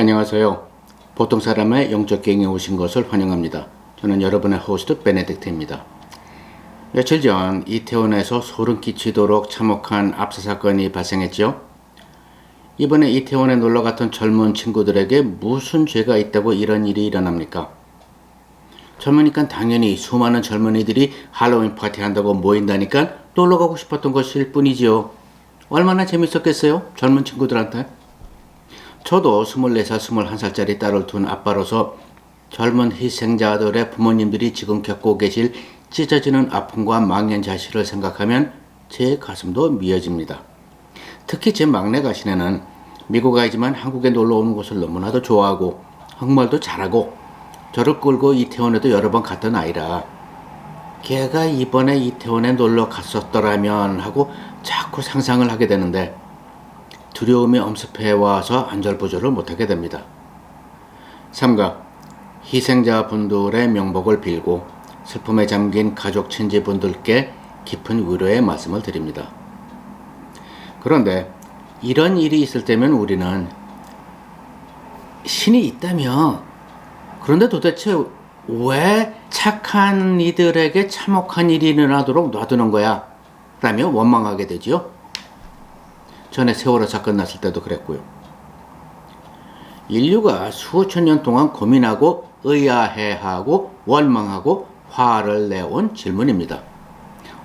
안녕하세요. 보통 사람의 영적 기행에 오신 것을 환영합니다. 저는 여러분의 호스트 베네딕트입니다. 며칠 전 이태원에서 소름 끼치도록 참혹한 압사 사건이 발생했죠. 이번에 이태원에 놀러 갔던 젊은 친구들에게 무슨 죄가 있다고 이런 일이 일어납니까? 젊으니까 당연히 수많은 젊은이들이 할로윈 파티 한다고 모인다니까 놀러 가고 싶었던 것일 뿐이지요. 얼마나 재밌었겠어요? 젊은 친구들한테. 저도 24살, 21살짜리 딸을 둔 아빠로서 젊은 희생자들의 부모님들이 지금 겪고 계실 찢어지는 아픔과 망연자실을 생각하면 제 가슴도 미어집니다. 특히 제 막내 가 시내는 미국 아이지만 한국에 놀러 오는 것을 너무나도 좋아하고 한국말도 잘하고 저를 끌고 이태원에도 여러 번 갔던 아이라 걔가 이번에 이태원에 놀러 갔었더라면 하고 자꾸 상상을 하게 되는데 두려움이 엄습해 와서 안절부절을 못하게 됩니다. 삼가 희생자 분들의 명복을 빌고 슬픔에 잠긴 가족 친지분들께 깊은 위로의 말씀을 드립니다. 그런데 이런 일이 있을 때면 우리는 신이 있다며 그런데 도대체 왜 착한 이들에게 참혹한 일이 일어나도록 놔두는 거야? 라며 원망하게 되지요. 전에 세월호 사건 났을 때도 그랬고요. 인류가 수천 년 동안 고민하고 의아해하고 원망하고 화를 내온 질문입니다.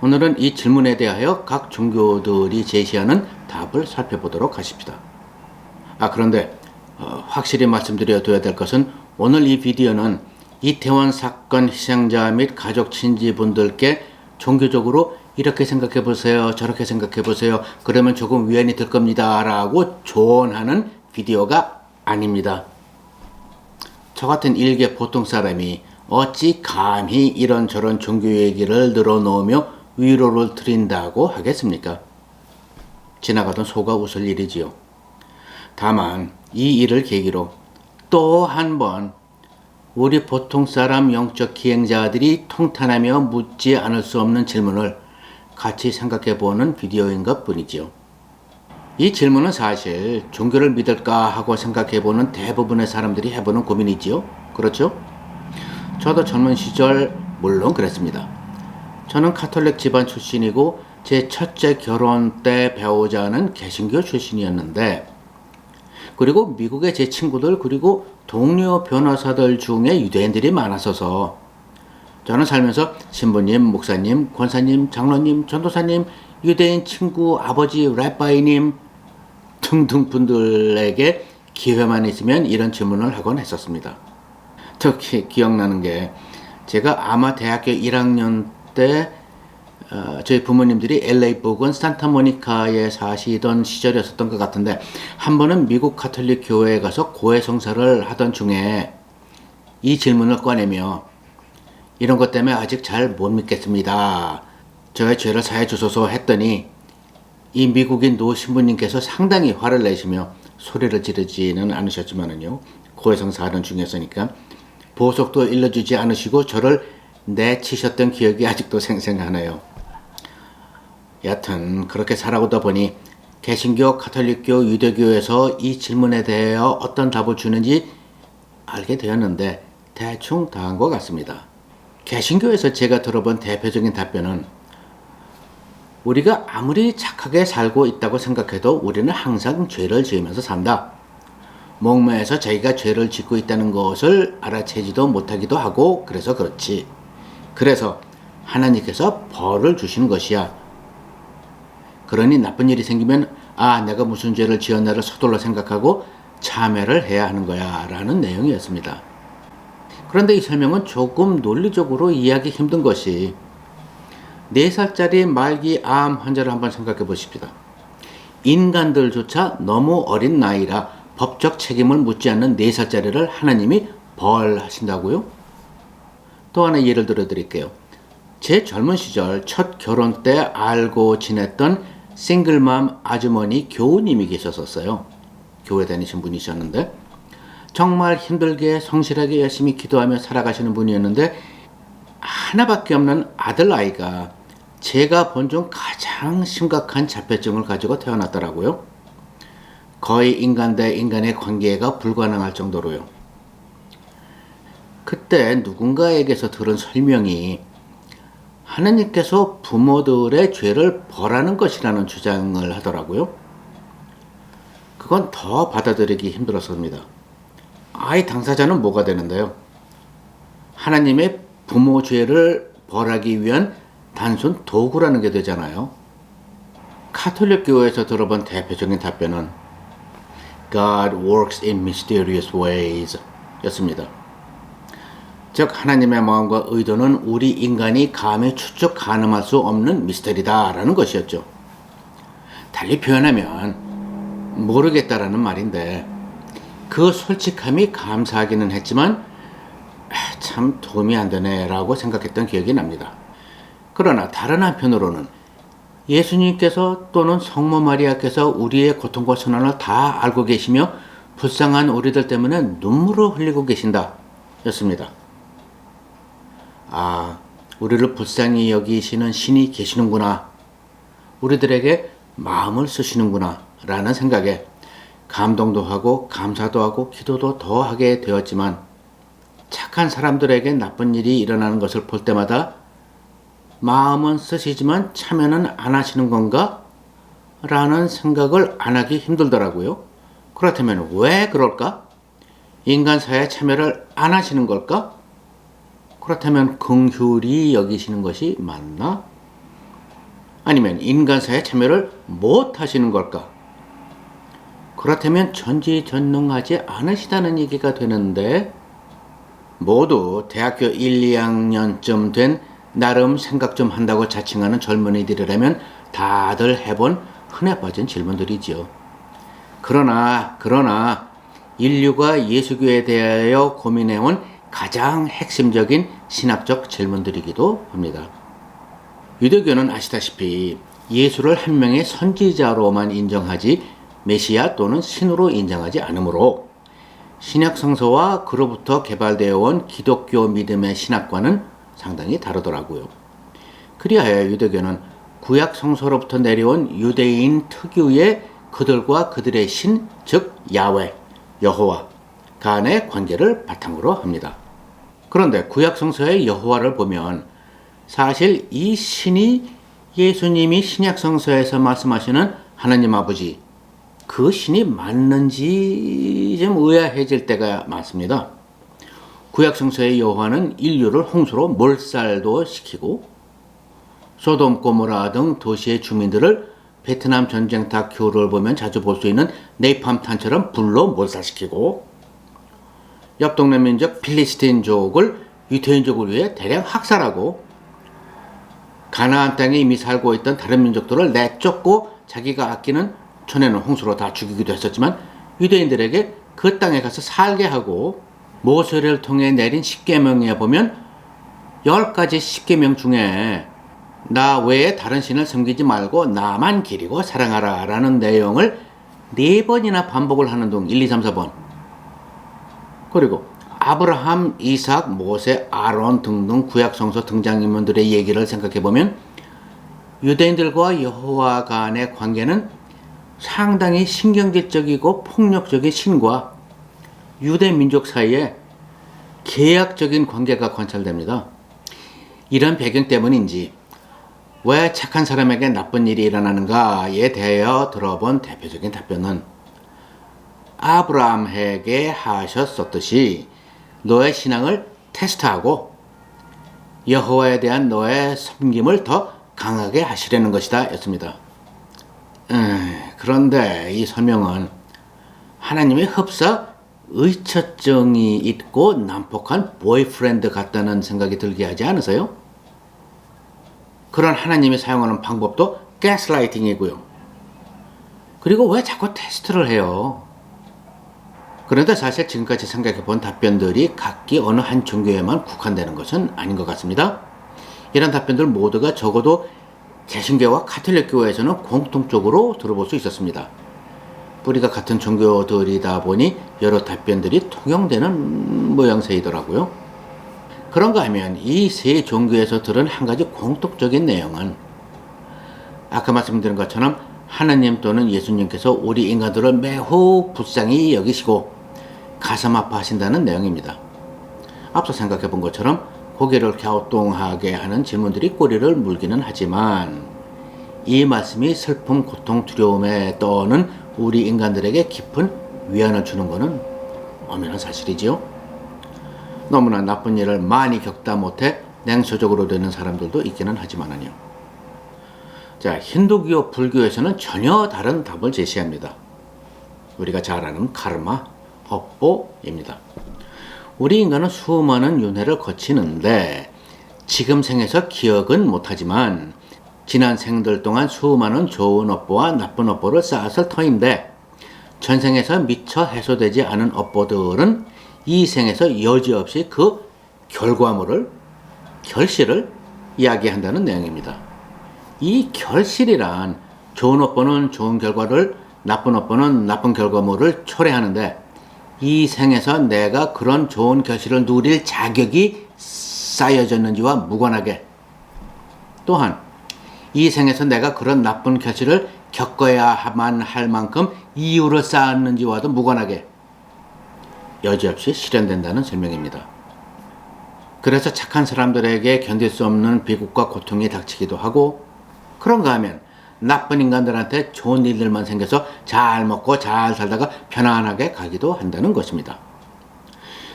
오늘은 이 질문에 대하여 각 종교들이 제시하는 답을 살펴보도록 하십시다. 아 그런데 어, 확실히 말씀드려둬야 될 것은 오늘 이 비디오는 이태원 사건 희생자 및 가족 친지분들께 종교적으로 이렇게 생각해 보세요. 저렇게 생각해 보세요. 그러면 조금 위안이 될 겁니다. 라고 조언하는 비디오가 아닙니다. 저 같은 일개 보통 사람이 어찌 감히 이런저런 종교 얘기를 늘어놓으며 위로를 드린다고 하겠습니까? 지나가던 소가 웃을 일이지요. 다만 이 일을 계기로 또 한 번 우리 보통 사람 영적 기행자들이 통탄하며 묻지 않을 수 없는 질문을 같이 생각해 보는 비디오인 것 뿐이지요. 이 질문은 사실 종교를 믿을까 하고 생각해 보는 대부분의 사람들이 해보는 고민이지요. 그렇죠? 저도 젊은 시절 물론 그랬습니다. 저는 카톨릭 집안 출신이고 제 첫째 결혼 때 배우자는 개신교 출신이었는데 그리고 미국의 제 친구들 그리고 동료 변호사들 중에 유대인들이 많았어서 저는 살면서 신부님, 목사님, 권사님, 장로님, 전도사님, 유대인 친구, 아버지, 랩바이님 등등 분들에게 기회만 있으면 이런 질문을 하곤 했었습니다. 특히 기억나는 게 제가 아마 대학교 1학년 때 어, 저희 부모님들이 LA 부근 산타모니카에 사시던 시절이었었던 것 같은데 한 번은 미국 카톨릭 교회에 가서 고해 성사를 하던 중에 이 질문을 꺼내며 이런 것 때문에 아직 잘 못 믿겠습니다. 저의 죄를 사해 주소서 했더니 이 미국인 노 신부님께서 상당히 화를 내시며 소리를 지르지는 않으셨지만은요 고해 성사하는 중이었으니까 보석도 일러주지 않으시고 저를 내치셨던 기억이 아직도 생생하네요. 여튼 그렇게 살아오다 보니 개신교, 카톨릭교, 유대교에서 이 질문에 대하여 어떤 답을 주는지 알게 되었는데 대충 다한 것 같습니다. 개신교에서 제가 들어본 대표적인 답변은 우리가 아무리 착하게 살고 있다고 생각해도 우리는 항상 죄를 지으면서 산다. 목매에서 자기가 죄를 짓고 있다는 것을 알아채지도 못하기도 하고 그래서 그렇지. 그래서 하나님께서 벌을 주시는 것이야. 그러니 나쁜 일이 생기면 아 내가 무슨 죄를 지었나를 서둘러 생각하고 참회를 해야 하는 거야 라는 내용이었습니다. 그런데 이 설명은 조금 논리적으로 이해하기 힘든 것이 4살짜리 말기 암 환자를 한번 생각해 보십시다. 인간들조차 너무 어린 나이라 법적 책임을 묻지 않는 4살짜리를 하나님이 벌하신다고요? 또 하나 예를 들어 드릴게요. 제 젊은 시절 첫 결혼 때 알고 지냈던 싱글맘 아주머니 교우님이 계셨었어요. 교회 다니신 분이셨는데 정말 힘들게 성실하게 열심히 기도하며 살아가시는 분이었는데 하나밖에 없는 아들 아이가 제가 본 중 가장 심각한 자폐증을 가지고 태어났더라고요. 거의 인간 대 인간의 관계가 불가능할 정도로요. 그때 누군가에게서 들은 설명이 하느님께서 부모들의 죄를 벌하는 것이라는 주장을 하더라고요. 그건 더 받아들이기 힘들었습니다. 아이 당사자는 뭐가 되는데요? 하나님의 부모 죄를 벌하기 위한 단순 도구라는 게 되잖아요. 카톨릭 교회에서 들어본 대표적인 답변은 God works in mysterious ways 였습니다. 즉 하나님의 마음과 의도는 우리 인간이 감히 추측 가늠할 수 없는 미스터리다라는 것이었죠. 달리 표현하면 모르겠다라는 말인데 그 솔직함이 감사하기는 했지만 아, 참 도움이 안 되네라고 생각했던 기억이 납니다. 그러나 다른 한편으로는 예수님께서 또는 성모 마리아께서 우리의 고통과 선언을 다 알고 계시며 불쌍한 우리들 때문에 눈물을 흘리고 계신다 였습니다. 아, 우리를 불쌍히 여기시는 신이 계시는구나. 우리들에게 마음을 쓰시는구나. 라는 생각에 감동도 하고 감사도 하고 기도도 더 하게 되었지만 착한 사람들에게 나쁜 일이 일어나는 것을 볼 때마다 마음은 쓰시지만 참여는 안 하시는 건가? 라는 생각을 안 하기 힘들더라고요. 그렇다면 왜 그럴까? 인간 사회에 참여를 안 하시는 걸까? 그렇다면 긍휼히 여기시는 것이 맞나? 아니면 인간 사회에 참여를 못 하시는 걸까? 그렇다면 전지전능하지 않으시다는 얘기가 되는데 모두 대학교 1, 2학년쯤 된 나름 생각 좀 한다고 자칭하는 젊은이들이라면 다들 해본 흔해 빠진 질문들이지요. 그러나 그러나 인류가 예수교에 대하여 고민해온 가장 핵심적인 신학적 질문들이기도 합니다. 유대교는 아시다시피 예수를 한 명의 선지자로만 인정하지 메시아 또는 신으로 인정하지 않으므로 신약 성서와 그로부터 개발되어 온 기독교 믿음의 신학과는 상당히 다르더라고요. 그리하여 유대교는 구약 성서로부터 내려온 유대인 특유의 그들과 그들의 신, 즉 야외, 여호와 간의 관계를 바탕으로 합니다. 그런데 구약 성서의 여호와를 보면 사실 이 신이 예수님이 신약 성서에서 말씀하시는 하나님 아버지 그 신이 맞는지 좀 의아해질 때가 많습니다. 구약 성서의 여호와는 인류를 홍수로 몰살도 시키고 소돔 고모라 등 도시의 주민들을 베트남 전쟁 다큐를 보면 자주 볼 수 있는 네이팜탄처럼 불로 몰살시키고 옆 동네 민족 필리스틴족을 유태인족을 위해 대량 학살하고 가나안 땅에 이미 살고 있던 다른 민족들을 내쫓고 자기가 아끼는 전에는 홍수로 다 죽이기도 했었지만 유대인들에게 그 땅에 가서 살게 하고 모세를 통해 내린 십계명에 보면 열 가지 십계명 중에 나 외에 다른 신을 섬기지 말고 나만 기리고 사랑하라 라는 내용을 네 번이나 반복을 하는 동 1, 2, 3, 4번. 그리고 아브라함, 이삭, 모세, 아론 등등 구약 성서 등장인물들의 얘기를 생각해 보면 유대인들과 여호와 간의 관계는 상당히 신경질적이고 폭력적인 신과 유대 민족 사이에 계약적인 관계가 관찰됩니다. 이런 배경 때문인지 왜 착한 사람에게 나쁜 일이 일어나는가에 대하여 들어본 대표적인 답변은 아브라함에게 하셨었듯이 너의 신앙을 테스트하고 여호와에 대한 너의 섬김을 더 강하게 하시려는 것이다 였습니다. 음, 그런데 이 설명은 하나님의 흡사 의처증이 있고 난폭한 보이프렌드 같다는 생각이 들게 하지 않으세요? 그런 하나님이 사용하는 방법도 가스라이팅이고요. 그리고 왜 자꾸 테스트를 해요? 그런데 사실 지금까지 생각해 본 답변들이 각기 어느 한 종교에만 국한되는 것은 아닌 것 같습니다. 이런 답변들 모두가 적어도 개신교와 카톨릭교에서는 공통적으로 들어볼 수 있었습니다. 뿌리가 같은 종교들이다 보니 여러 답변들이 통용되는 모양새이더라고요. 그런가 하면 이 세 종교에서 들은 한 가지 공통적인 내용은 아까 말씀드린 것처럼 하나님 또는 예수님께서 우리 인간들을 매우 불쌍히 여기시고 가슴 아파하신다는 내용입니다. 앞서 생각해 본 것처럼 고개를 갸우뚱하게 하는 질문들이 꼬리를 물기는 하지만 이 말씀이 슬픔, 고통, 두려움에 떠는 우리 인간들에게 깊은 위안을 주는 것은 엄연한 사실이지요. 너무나 나쁜 일을 많이 겪다 못해 냉소적으로 되는 사람들도 있기는 하지만은요. 자, 힌두교, 불교에서는 전혀 다른 답을 제시합니다. 우리가 잘 아는 카르마, 업보입니다. 우리 인간은 수많은 윤회를 거치는데 지금 생에서 기억은 못하지만 지난 생들 동안 수많은 좋은 업보와 나쁜 업보를 쌓았을 터인데 전생에서 미처 해소되지 않은 업보들은 이 생에서 여지없이 그 결과물을 결실을 이야기한다는 내용입니다. 이 결실이란 좋은 업보는 좋은 결과를 나쁜 업보는 나쁜 결과물을 초래하는데 이 생에서 내가 그런 좋은 결실을 누릴 자격이 쌓여졌는지와 무관하게 또한 이 생에서 내가 그런 나쁜 결실을 겪어야만 할 만큼 이유를 쌓았는지와도 무관하게 여지없이 실현된다는 설명입니다. 그래서 착한 사람들에게 견딜 수 없는 비극과 고통이 닥치기도 하고 그런가 하면 나쁜 인간들한테 좋은 일들만 생겨서 잘 먹고 잘 살다가 편안하게 가기도 한다는 것입니다.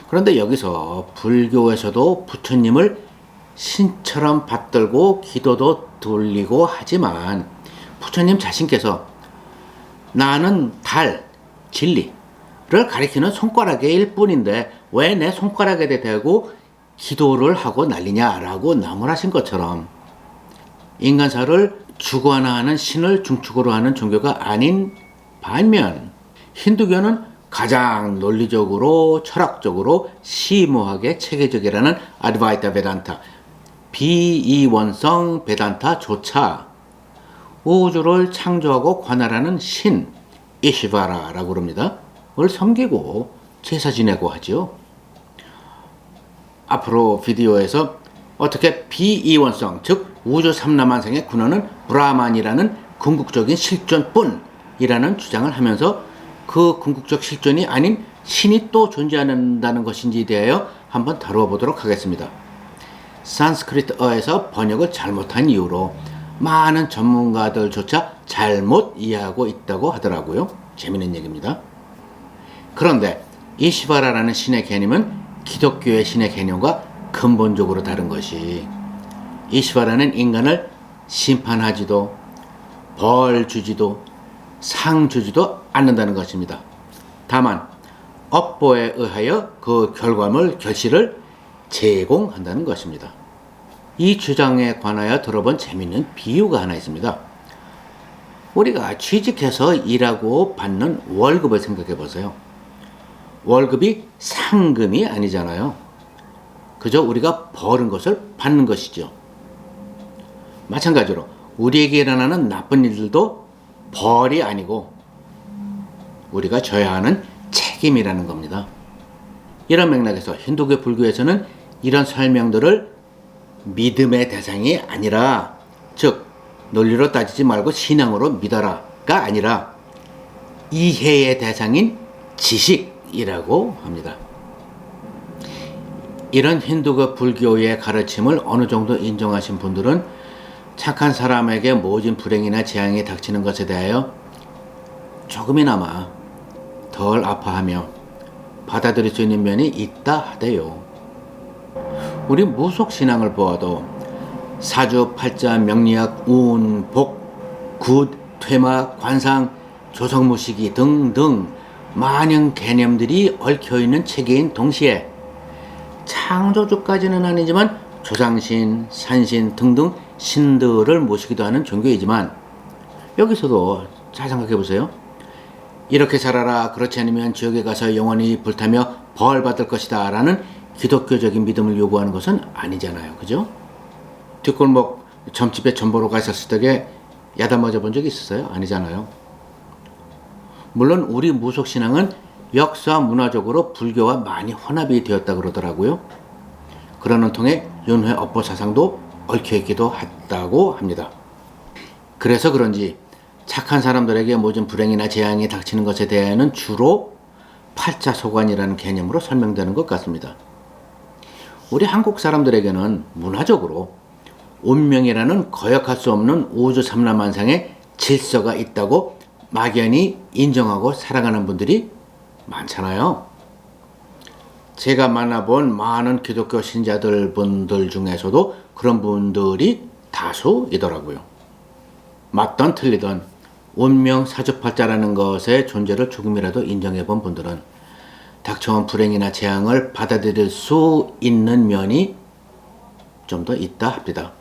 그런데 여기서 불교에서도 부처님을 신처럼 받들고 기도도 돌리고 하지만 부처님 자신께서 나는 달, 진리를 가리키는 손가락일 뿐인데 왜 내 손가락에 대고 기도를 하고 난리냐라고 나무라신 것처럼 인간사를 주관하는 신을 중축으로 하는 종교가 아닌 반면 힌두교는 가장 논리적으로 철학적으로 심오하게 체계적이라는 아드바이타 베단타 비이원성 베단타조차 우주를 창조하고 관할하는 신 이시바라라고 그럽니다. 을 섬기고 제사 지내고 하죠. 앞으로 비디오에서 어떻게 비이원성 즉 우주 삼라만상의 군원은 브라만이라는 궁극적인 실존뿐이라는 주장을 하면서 그 궁극적 실존이 아닌 신이 또 존재한다는 것인지에 대하여 한번 다루어 보도록 하겠습니다. 산스크리트어에서 번역을 잘못한 이유로 많은 전문가들조차 잘못 이해하고 있다고 하더라고요. 재밌는 얘기입니다. 그런데 이 시바라라는 신의 개념은 기독교의 신의 개념과 근본적으로 다른 것이 이시바라는 인간을 심판하지도 벌 주지도 상 주지도 않는다는 것입니다. 다만 업보에 의하여 그 결과물 결실을 제공한다는 것입니다. 이 주장에 관하여 들어본 재미있는 비유가 하나 있습니다. 우리가 취직해서 일하고 받는 월급을 생각해 보세요. 월급이 상금이 아니잖아요. 그저 우리가 벌은 것을 받는 것이죠. 마찬가지로 우리에게 일어나는 나쁜 일들도 벌이 아니고 우리가 져야 하는 책임이라는 겁니다. 이런 맥락에서 힌두교 불교에서는 이런 설명들을 믿음의 대상이 아니라 즉 논리로 따지지 말고 신앙으로 믿어라가 아니라 이해의 대상인 지식이라고 합니다. 이런 힌두교 불교의 가르침을 어느 정도 인정하신 분들은 착한 사람에게 모진 불행이나 재앙이 닥치는 것에 대하여 조금이나마 덜 아파하며 받아들일 수 있는 면이 있다 하대요. 우리 무속 신앙을 보아도 사주, 팔자, 명리학, 운, 복, 굿, 퇴마, 관상, 조성무시기 등등 많은 개념들이 얽혀 있는 체계인 동시에 창조주까지는 아니지만 조상신, 산신 등등 신들을 모시기도 하는 종교이지만 여기서도 잘 생각해 보세요. 이렇게 살아라. 그렇지 않으면 지옥에 가서 영원히 불타며 벌 받을 것이다. 라는 기독교적인 믿음을 요구하는 것은 아니잖아요. 그죠? 뒷골목 점집에 전보로 가셨을 때에 야단 맞아본 적이 있었어요? 아니잖아요. 물론 우리 무속신앙은 역사 문화적으로 불교와 많이 혼합이 되었다 그러더라고요. 그러는 통에 윤회 업보 사상도 얽혀 있기도 했다고 합니다. 그래서 그런지 착한 사람들에게 모든 불행이나 재앙이 닥치는 것에 대해는 주로 팔자소관이라는 개념으로 설명되는 것 같습니다. 우리 한국 사람들에게는 문화적으로 운명이라는 거역할 수 없는 우주 삼라만상의 질서가 있다고 막연히 인정하고 살아가는 분들이 많잖아요. 제가 만나본 많은 기독교 신자들 분들 중에서도 그런 분들이 다수이더라고요. 맞던 틀리던 운명 사주팔자라는 것의 존재를 조금이라도 인정해 본 분들은 닥쳐온 불행이나 재앙을 받아들일 수 있는 면이 좀 더 있다 합니다.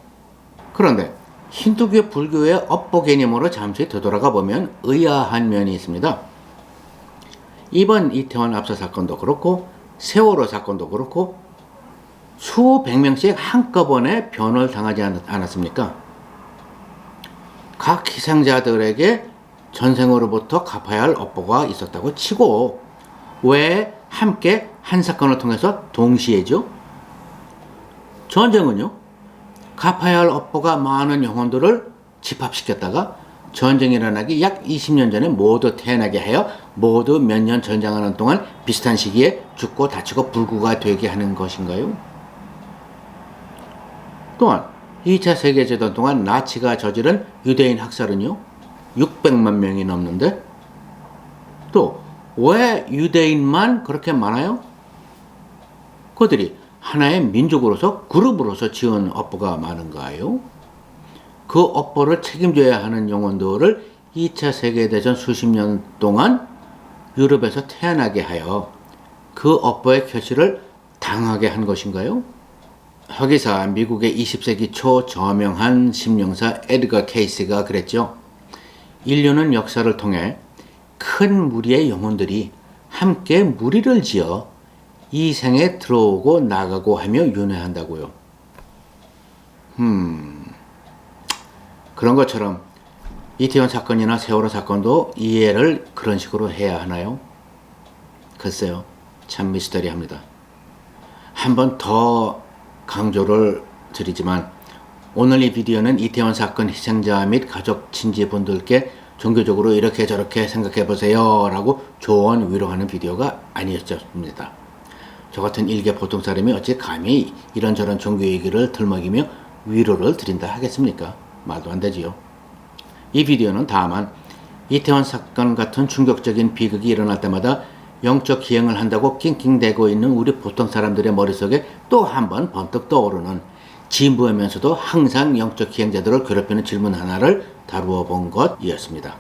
그런데 힌두교 불교의 업보 개념으로 잠시 되돌아가 보면 의아한 면이 있습니다. 이번 이태원 압사 사건도 그렇고 세월호 사건도 그렇고 수백 명씩 한꺼번에 변호를 당하지 않- 않았습니까? 각 희생자들에게 전생으로부터 갚아야 할 업보가 있었다고 치고 왜 함께 한 사건을 통해서 동시에죠? 전쟁은요? 갚아야 할 업보가 많은 영혼들을 집합시켰다가 전쟁이 일어나기 약 20년 전에 모두 태어나게 하여 모두 몇 년 전쟁하는 동안 비슷한 시기에 죽고 다치고 불구가 되게 하는 것인가요? 또한 2차 세계대전 동안 나치가 저지른 유대인 학살은요 600만 명이 넘는데 또 왜 유대인만 그렇게 많아요? 그들이 하나의 민족으로서 그룹으로서 지은 업보가 많은가요? 그 업보를 책임져야 하는 영혼들을 2차 세계대전 수십 년 동안 유럽에서 태어나게 하여 그 업보의 결실을 당하게 한 것인가요? 허기사 미국의 20세기 초 저명한 심령사 에드거 케이스가 그랬죠. 인류는 역사를 통해 큰 무리의 영혼들이 함께 무리를 지어 이 생에 들어오고 나가고 하며 윤회한다고요. 음, 그런 것처럼 이태원 사건이나 세월호 사건도 이해를 그런 식으로 해야 하나요? 글쎄요, 참 미스터리합니다. 한 번 더 강조를 드리지만 오늘 이 비디오는 이태원 사건 희생자 및 가족 친지분들께 종교적으로 이렇게 저렇게 생각해 보세요 라고 조언 위로하는 비디오가 아니었습니다. 저 같은 일개 보통 사람이 어찌 감히 이런저런 종교 얘기를 들먹이며 위로를 드린다 하겠습니까? 말도 안 되지요. 이 비디오는 다만 이태원 사건 같은 충격적인 비극이 일어날 때마다 영적 기행을 한다고 낑낑대고 있는 우리 보통 사람들의 머릿속에 또 한 번 번뜩 떠오르는 진부하면서도 항상 영적 기행자들을 괴롭히는 질문 하나를 다루어 본 것이었습니다.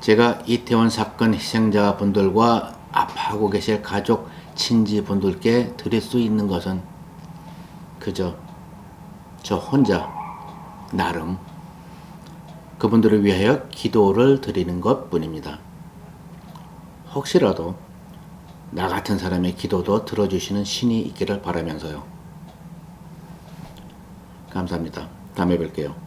제가 이태원 사건 희생자 분들과 아파하고 계실 가족, 친지 분들께 드릴 수 있는 것은 그저 저 혼자 나름 그분들을 위하여 기도를 드리는 것 뿐입니다. 혹시라도 나 같은 사람의 기도도 들어주시는 신이 있기를 바라면서요. 감사합니다. 다음에 뵐게요.